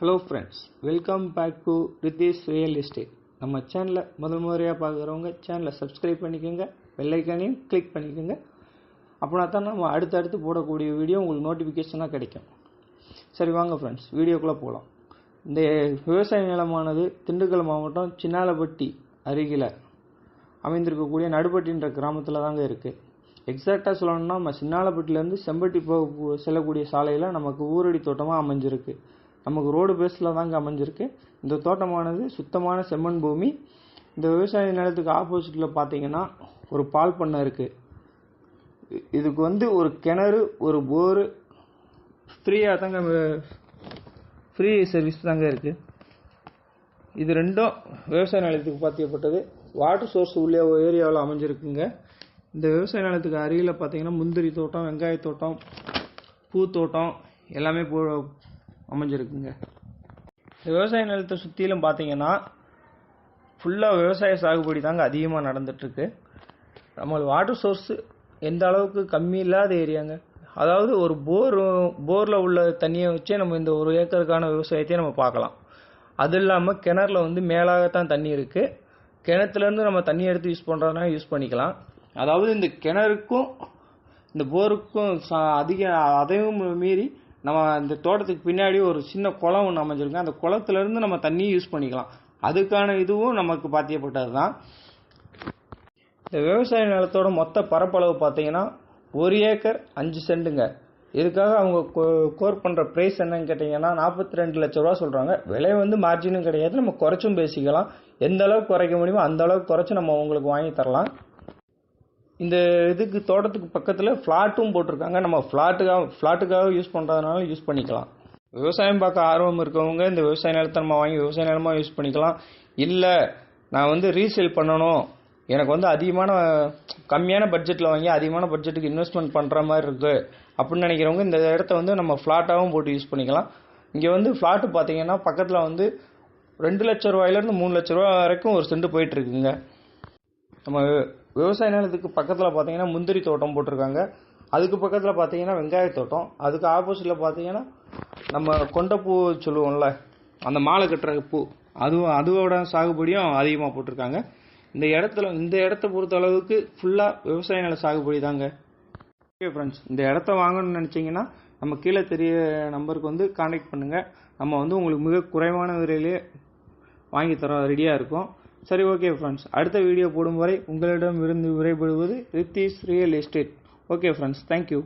Hello friends welcome back to Rithish real estate நம்ம சேனலை முதல் முறையாக பார்க்குறவங்க சேனலை சப்ஸ்கிரைப் பண்ணிக்கோங்க வெள்ளைக்கானையும் கிளிக் பண்ணிக்கோங்க. அப்படின்னா தான் நம்ம அடுத்தடுத்து போடக்கூடிய வீடியோ உங்களுக்கு நோட்டிஃபிகேஷனாக கிடைக்கும். சரி வாங்க ஃப்ரெண்ட்ஸ் வீடியோக்குள்ளே போகலாம் இந்த விவசாய நிலமானது திண்டுக்கல் மாவட்டம் சின்னாலப்பட்டி அருகில் அமைந்திருக்கக்கூடிய நடுப்பட்டின்ற கிராமத்தில் தாங்க இருக்குது எக்ஸாக்டாக சொல்லணும்னா நம்ம சின்னாலப்பட்டிலேருந்து செம்பட்டி போக செல்லக்கூடிய சாலையில் நமக்கு ஊரடி தோட்டமாக அமைஞ்சிருக்கு. நமக்கு ரோடு பேஸில் தாங்க அமைஞ்சிருக்கு. இந்த தோட்டமானது சுத்தமான செம்மண் பூமி. இந்த விவசாய நிலத்துக்கு ஆப்போசிட்டில் பார்த்தீங்கன்னா ஒரு பால் பண்ணை இருக்குது இதுக்கு வந்து ஒரு கிணறு ஒரு போரு ஃப்ரீயாக தாங்க ஃப்ரீ சர்வீஸ் தாங்க இருக்குது இது ரெண்டும் விவசாய நிலத்துக்கு பாத்தியப்பட்டது. வாட்டர் சோர்ஸ் உள்ள ஏரியாவில் அமைஞ்சிருக்குங்க. இந்த விவசாய நிலத்துக்கு அருகில் பார்த்தீங்கன்னா முந்திரி தோட்டம் வெங்காய தோட்டம் பூ தோட்டம் எல்லாமே போ அமைஞ்சிருக்குங்க. விவசாய நிலத்தை சுற்றிலும் பார்த்தீங்கன்னா ஃபுல்லாக விவசாய சாகுபடி தாங்க அதிகமாக நடந்துட்டுருக்கு. நம்மளோட வாட்டர் சோர்ஸு எந்த அளவுக்கு கம்மி இல்லாத ஏரியாங்க. அதாவது ஒரு போர் போரில் உள்ள தண்ணியை வச்சே நம்ம இந்த ஒரு ஏக்கருக்கான விவசாயத்தையே நம்ம பார்க்கலாம். அது இல்லாமல் கிணறுல வந்து மேலாகத்தான் தண்ணி இருக்குது கிணத்துலேருந்து நம்ம தண்ணி எடுத்து யூஸ் பண்ணுறதுனா யூஸ் பண்ணிக்கலாம். அதாவது இந்த கிணறுக்கும் இந்த போருக்கும் சா அதிக அதையும் மீறி நம்ம இந்த தோட்டத்துக்கு பின்னாடி ஒரு சின்ன குளம் ஒன்று அமைஞ்சிருக்கு அந்த குளத்துலேருந்து நம்ம தண்ணியும் யூஸ் பண்ணிக்கலாம். அதுக்கான இதுவும் நமக்கு பாத்தியப்பட்டது தான் இந்த விவசாய நிலத்தோட மொத்த பரப்பளவு பார்த்தீங்கன்னா ஒரு ஏக்கர் அஞ்சு சென்ட்டுங்க இதுக்காக அவங்க கோ- கோர் பண்ணுற ப்ரைஸ் என்னன்னு கேட்டிங்கன்னா நாற்பத்தி ரெண்டு லட்ச ரூபா சொல்கிறாங்க விலை வந்து மார்ஜினும் கிடையாது. நம்ம குறைச்சும் பேசிக்கலாம். எந்த அளவுக்கு குறைக்க முடியுமோ அந்த அளவுக்கு குறைச்சி நம்ம உங்களுக்கு வாங்கி தரலாம். இந்த இதுக்கு தோட்டத்துக்கு பக்கத்தில் ஃப்ளாட்டும் போட்டிருக்காங்க. நம்ம ஃப்ளாட்டுக்காக ஃப்ளாட்டுக்காக யூஸ் பண்ணுறதுனால யூஸ் பண்ணிக்கலாம். விவசாயம் பார்க்க ஆர்வம் இருக்கவங்க இந்த விவசாய நிலத்தை நம்ம வாங்கி விவசாய நிலமாக யூஸ் பண்ணிக்கலாம். இல்லை நான் வந்து ரீசேல் பண்ணணும். எனக்கு வந்து அதிகமான கம்மியான பட்ஜெட்டில் வாங்கி அதிகமான பட்ஜெட்டுக்கு இன்வெஸ்ட்மெண்ட் பண்ணுற மாதிரி இருக்குது அப்படின்னு நினைக்கிறவங்க இந்த இடத்த வந்து நம்ம ஃப்ளாட்டாகவும் போட்டு யூஸ் பண்ணிக்கலாம். இங்கே வந்து ஃப்ளாட்டு பார்த்தீங்கன்னா பக்கத்தில் வந்து ரெண்டு லட்ச ரூபாயிலேருந்து மூணு லட்ச ரூபா வரைக்கும் ஒரு சென்ட் போயிட்டுருக்குங்க நம்ம விவசாய நிலத்துக்கு பக்கத்தில் பார்த்தீங்கன்னா முந்திரி தோட்டம் போட்டிருக்காங்க. அதுக்கு பக்கத்தில் பார்த்தீங்கன்னா வெங்காய தோட்டம். அதுக்கு ஆப்போசிட்டில் பார்த்தீங்கன்னா நம்ம கொண்டைப்பூ சொல்லுவோம்ல அந்த மாலை கட்டுற பூ. அதுவும் அதோட சாகுபடியும் அதிகமாக போட்டிருக்காங்க. இந்த இடத்துல இந்த இடத்த பொறுத்த அளவுக்கு ஃபுல்லாக விவசாய நில சாகுபடி தாங்க. ஓகே ஃப்ரெண்ட்ஸ் இந்த இடத்த வாங்கணும்னு நினச்சிங்கன்னா நம்ம கீழே தெரிய நம்பருக்கு வந்து காண்டாக்ட் பண்ணுங்கள் நம்ம வந்து உங்களுக்கு மிக குறைவான விலையிலே வாங்கி தர ரெடியாக இருக்கும். சரி ஓகே ஃப்ரெண்ட்ஸ் அடுத்த வீடியோ போடும் வரை உங்களிடம் இருந்து விடைபெறுவது Rithish real estate. Okay friends thank you